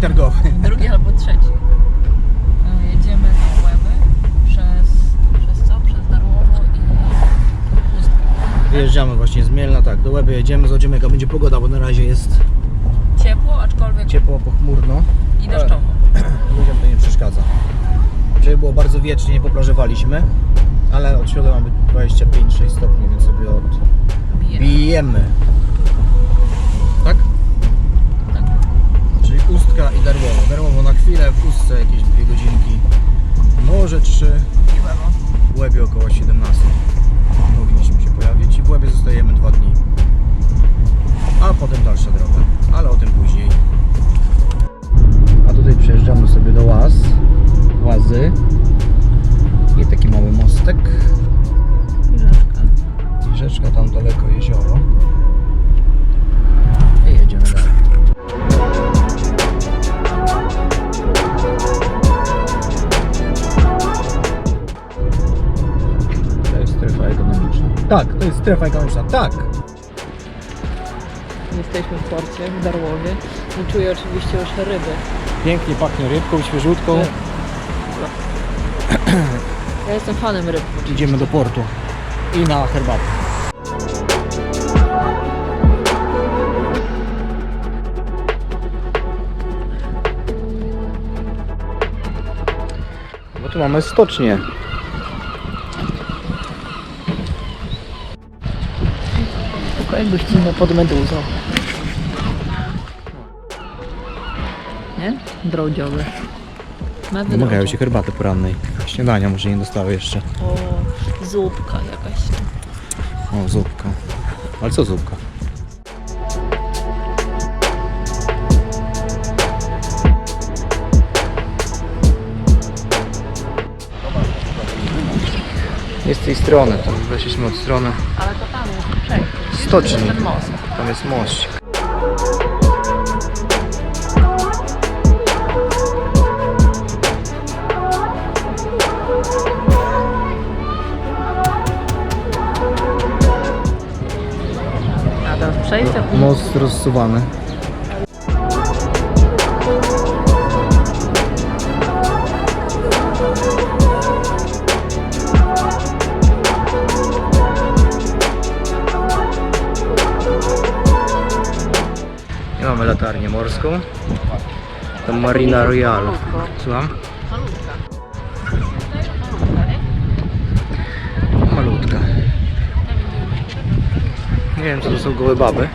Targowy. Drugi albo trzeci. E, jedziemy do Łeby przez, przez co? Przez Darłowo i Chustkę. Tak? Wyjeżdżamy właśnie z Mielna, tak, do Łeby jedziemy, zobaczymy jaka będzie pogoda, bo na razie jest ciepło, aczkolwiek ciepło, pochmurno. I deszczowo. E, ludziom to nie przeszkadza. Czyli było bardzo wiecznie, nie poplażowaliśmy, ale od środy mamy 25-6 stopni, więc sobie od... Bijemy. Ustce jakieś dwie godzinki, może trzy, I łewo. w Łebie około 17 powinniśmy się pojawić i w Łebie zostajemy dwa dni. A potem dalsza droga, ale o tym później. A tutaj przejeżdżamy sobie do Łaz, Łazy. I taki mały mostek. I rzeczka. I rzeczka tam daleko, jezioro. Tak, to jest strefa ekonomiczna, tak! Jesteśmy w porcie w Darłowie i czuję oczywiście już ryby. Pięknie pachnie rybką, świeżutką. Ja jestem fanem ryb. Idziemy do portu i na herbatę. Bo tu mamy stocznię. Jakbyś cinął pod meduzą. Nie? Drodziowy. Mewy Domagają się herbaty porannej. Śniadania może nie dostały jeszcze. O, zupka jakaś. O, zupka. Ale co zupka? Nie z tej strony, to weszliśmy od strony Ale to jest. Stoczni. Ten most. Tam jest przejście. Most rozsuwany. Latarnię morską. Tam Marina Royal. Słucham? Malutka. Malutka. Nie wiem co to są gołe baby.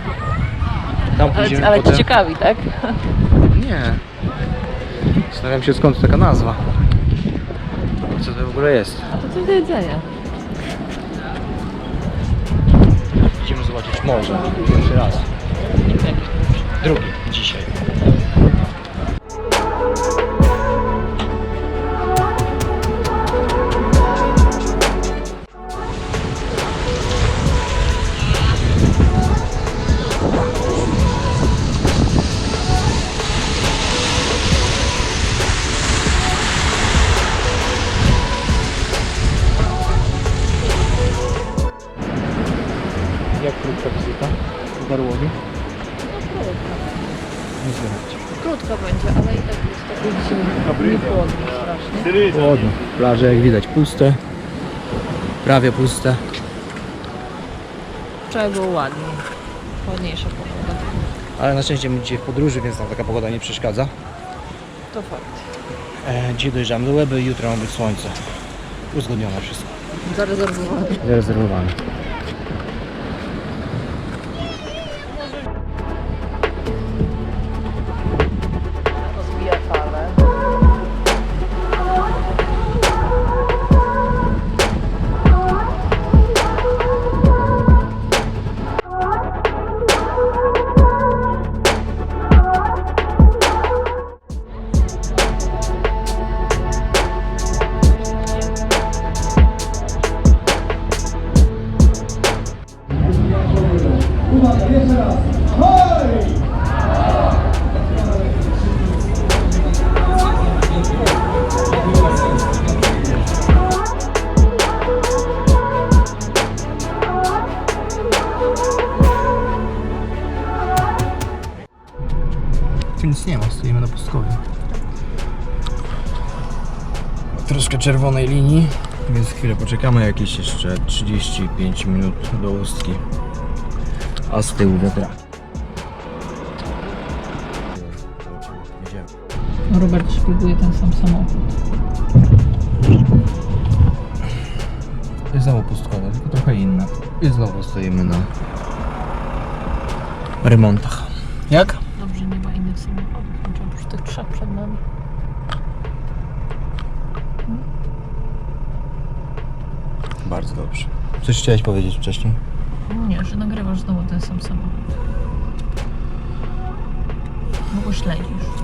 Tam pójdziemy Ale, ale cię potem. ciekawi, tak? Nie. Zastanawiam się skąd taka nazwa. Co to w ogóle jest? A to coś do jedzenia. Idziemy zobaczyć morze. Pierwszy raz. Drugi dzisiaj. Chłodno. Plaże jak widać puste. Prawie puste. Wczoraj było ładniej. Ładniejsza pogoda. Ale na szczęście my dzisiaj w podróży, więc nam taka pogoda nie przeszkadza. To fakt. E, dzisiaj dojeżdżamy do Łeby jutro ma być słońce. Uzgodnione wszystko. Zarezerwowany. Zarezerwowane. Tu nic nie ma, stoimy na pustkowiu. Troszkę czerwonej linii. Więc chwilę poczekamy, jakieś jeszcze 35 minut do Ustki. A z tyłu wiatraki. Robert szpieguje ten sam samochód. Jest znowu pustkowe, tylko trochę inne. I znowu stoimy na remontach. Jak? Trzech przed nami. Bardzo dobrze. Coś chciałeś powiedzieć wcześniej? Nie, że nagrywasz znowu ten sam samochód. No bo śledzisz.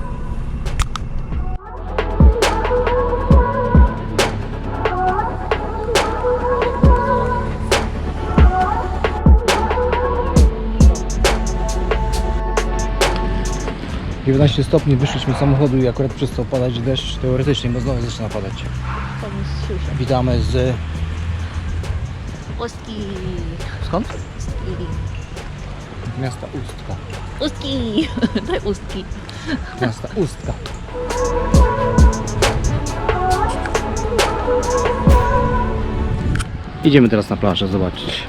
Dziewiętnaście stopni, wyszliśmy z samochodu i akurat przestał padać deszcz teoretycznie, bo znowu zaczyna padać. Jest siusia. Witamy z... Ustki. Skąd? Ustki. Miasta Ustka. Ustki. Daj ustki. Miasta Ustka. Idziemy teraz na plażę zobaczyć.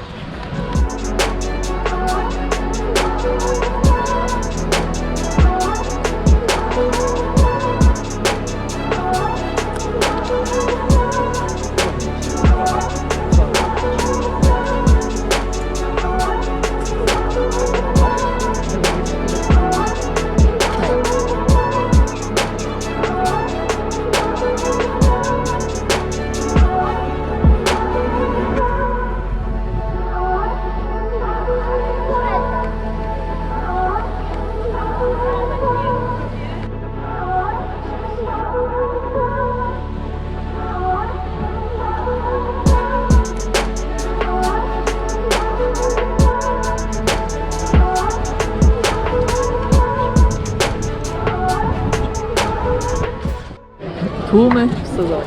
Tłumy w sezonie.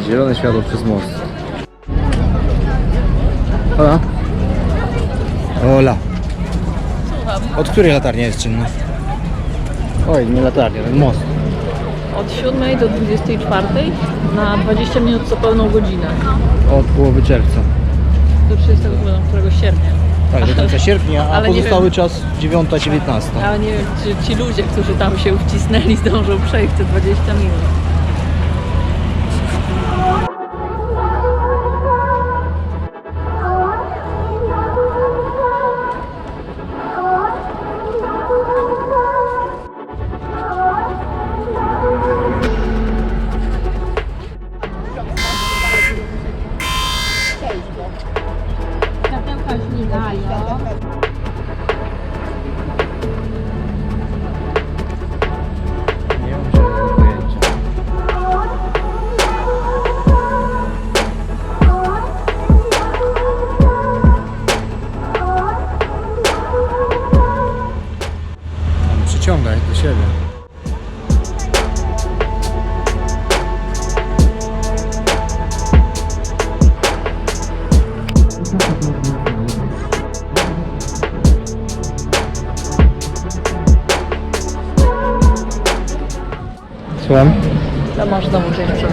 Zielone światło przez most. Ola. Ola. Słucham. Od której latarnia jest czynna? Oj, nie latarnia, ten most. Od 7 do 24 na 20 minut co pełną godzinę. Od połowy czerwca. Do 31 którego sierpnia. Tak, do końca sierpnia, a Ale nie pozostały wiem. czas 9-19. Ale nie wiem, czy ci ludzie, którzy tam się wcisnęli, zdążą przejść te 20 minut. Słucham? To masz znowu część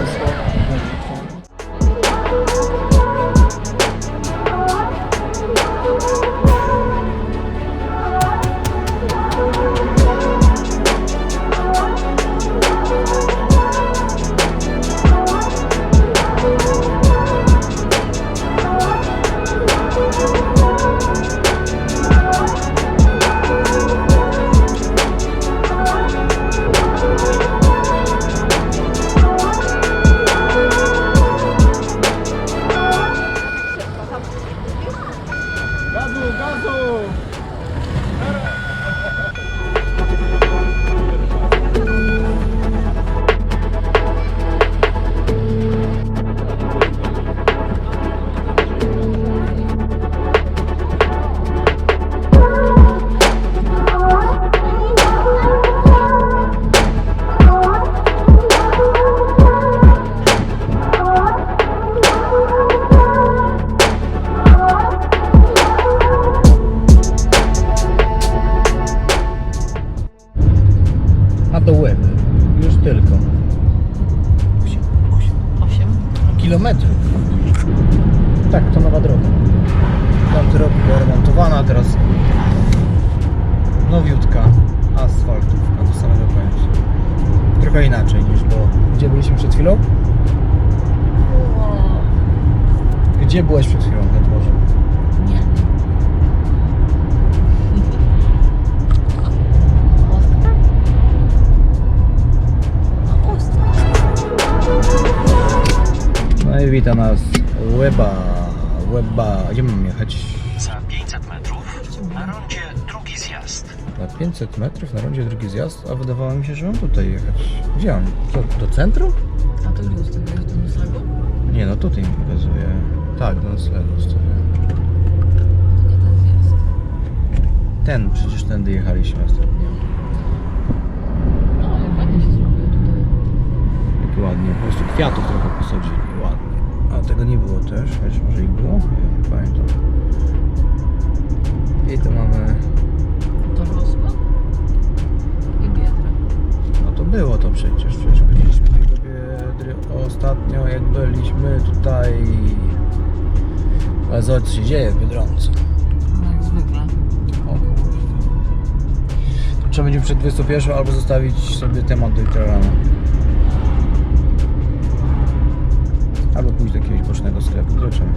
Trochę inaczej niż było. Gdzie byliśmy przed chwilą? Gdzie byłeś przed chwilą na dworze? Nie. No. No i wita nas Łeba. Łeba. Gdzie mam jechać? 500 metrów na rondzie drugi zjazd, a wydawało mi się, że mam tutaj jechać. Gdzie mam? Co, do centrum? A to gdzie ustawiłeś do noclegu? Nie, no tutaj mi pokazuje. Tak, do noclegu ustawię. Nie ten zjazd. Ten, przecież tędy jechaliśmy ostatnio. No ale ładnie się zrobiło tutaj. Ładnie, po prostu kwiatów trochę posadzili, ładnie. A tego nie było też, chociaż może i było? Nie, nie pamiętam. I tu mamy, było to przecież, przecież chodziliśmy do Biedry ostatnio, jak byliśmy tutaj... Ale co się dzieje w Biedronce. No, jak zwykle. O kurwa. Trzeba będzie przed 21 albo zostawić sobie temat do jutra rano. Albo pójść do jakiegoś bocznego sklepu, zobaczymy.